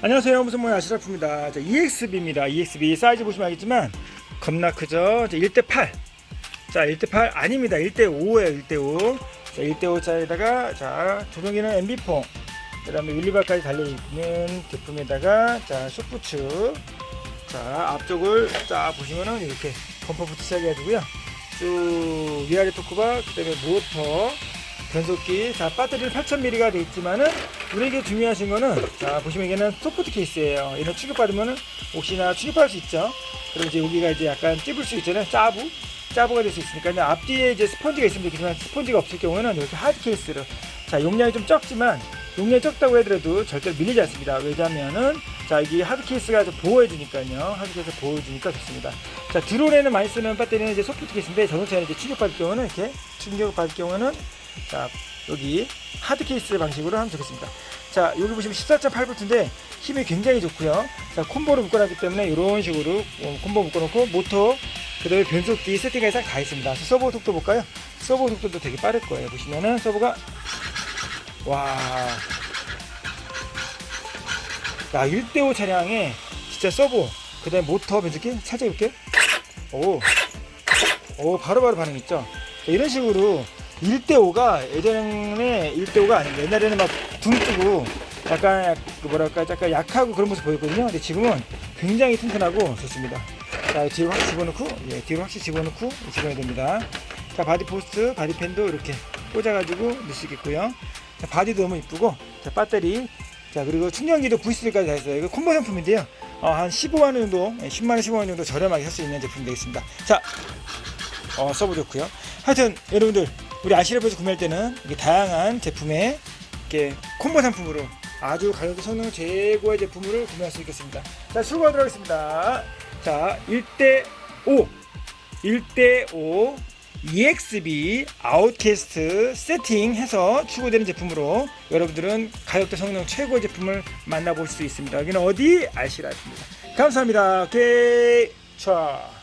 안녕하세요. 무슨 뭐야 아시라프입니다. 자, EXB입니다. EXB 사이즈 보시면 알겠지만 겁나 크죠? 자, 1대8 자 1대8 아닙니다. 1대5에요 1대5 자 1대5짜리다가 자 조종기는 MB4 그 다음에 윌리바까지 달려있는 제품에다가 자 숏부츠. 자 앞쪽을 자 보시면은 이렇게 범퍼부터 시작해가지고요. 쭉 위아래 토크바 그 다음에 모터 변속기. 자 배터리는 8000mAh가 되어 있지만은 우리에게 중요하신 거는 자 보시면 이게는 소프트 케이스예요. 얘는 취급받으면은 혹시나 취급할 수 있죠. 그리고 이제 여기가 이제 약간 찝을 수 있잖아요. 짜부? 짜부가 될 수 있으니까 앞뒤에 이제 스펀지가 있으면 좋겠지만 스펀지가 없을 경우에는 이렇게 하드 케이스로. 자 용량이 좀 적지만 용량이 적다고 하더라도 절대로 밀리지 않습니다. 왜냐면은 자 이게 하드 케이스가 좀 보호해 주니까요. 하드 케이스 보호해 주니까 좋습니다. 자 드론에는 많이 쓰는 배터리는 이제 소프트 케이스인데 자동차에는 이제 충격 받을 경우는 이렇게 충격 받을 경우는 자 여기 하드 케이스 방식으로 하면 좋겠습니다. 자 여기 보시면 14.8V인데 힘이 굉장히 좋고요. 자 콤보로 묶어놨기 때문에 이런 식으로 어, 콤보 묶어놓고 모터 그 다음에 변속기 세팅해서 다 있습니다. 서버 속도 볼까요? 서버 속도도 되게 빠를 거예요. 보시면은 서버가 와. 야, 1대5 차량에 진짜 서버 그 다음에 모터 변속기 찾아볼게요 오, 오 바로바로 반응 있죠? 자, 이런 식으로 1대5가 예전에 1대5가 아닌데 옛날에는 막 둥뜨고 약간 약- 그 뭐랄까 약간 약하고 그런 모습 보였거든요. 근데 지금은 굉장히 튼튼하고 좋습니다. 자 뒤로 확 집어넣고 예, 뒤로 확실히 집어넣고 집어야 됩니다. 자 바디 포스트 바디 팬도 이렇게 꽂아가지고 넣을 수 있겠고요. 자, 바디도 너무 이쁘고 자 배터리. 자 그리고 충전기도 V3까지 다 있어요. 이거 콤보 상품인데요. 어, 한 15만 원 정도 예, 10만 원 15만 원 정도 저렴하게 살 수 있는 제품 되겠습니다. 자 어, 좋고요. 하여튼 여러분들 우리 아시라에서 구매할 때는 이게 다양한 제품의 이렇게 콤보 상품으로 아주 가격도 성능 최고의 제품을 구매할 수 있겠습니다. 자, 출고하도록 하겠습니다. 자, 1대5, 1대5 EXB 아웃캐스트 세팅해서 추구되는 제품으로 여러분들은 가격대 성능 최고의 제품을 만나볼 수 있습니다. 여기는 어디? 아시라입니다. 감사합니다. 오케이. 자.